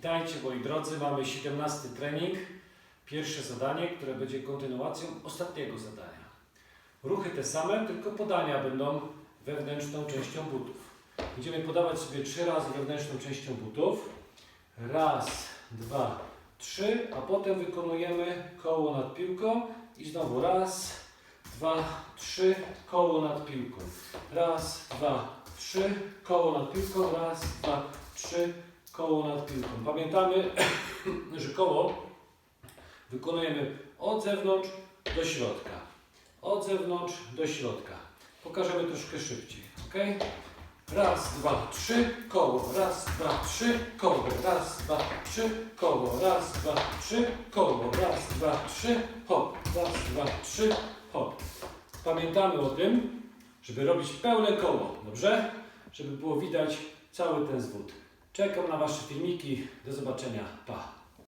Witajcie moi drodzy, mamy 17 trening. Pierwsze zadanie, które będzie kontynuacją ostatniego zadania. Ruchy te same, tylko podania będą wewnętrzną częścią butów. Będziemy podawać sobie trzy razy wewnętrzną częścią butów. Raz, dwa, trzy, a potem wykonujemy koło nad piłką i znowu raz, dwa, trzy, koło nad piłką. Raz, dwa, trzy, koło nad piłką, raz, dwa, trzy, koło nad piłką. Pamiętamy, że koło wykonujemy od zewnątrz do środka. Od zewnątrz do środka. Pokażemy troszkę szybciej, ok? Raz, dwa, trzy, koło. Raz, dwa, trzy, koło. Raz, dwa, trzy, koło. Raz, dwa, trzy, koło. Raz, dwa, trzy, hop. Raz, dwa, trzy, hop. Pamiętamy o tym, żeby robić pełne koło, dobrze? Żeby było widać cały ten zwód. Czekam na Wasze filmiki. Do zobaczenia. Pa.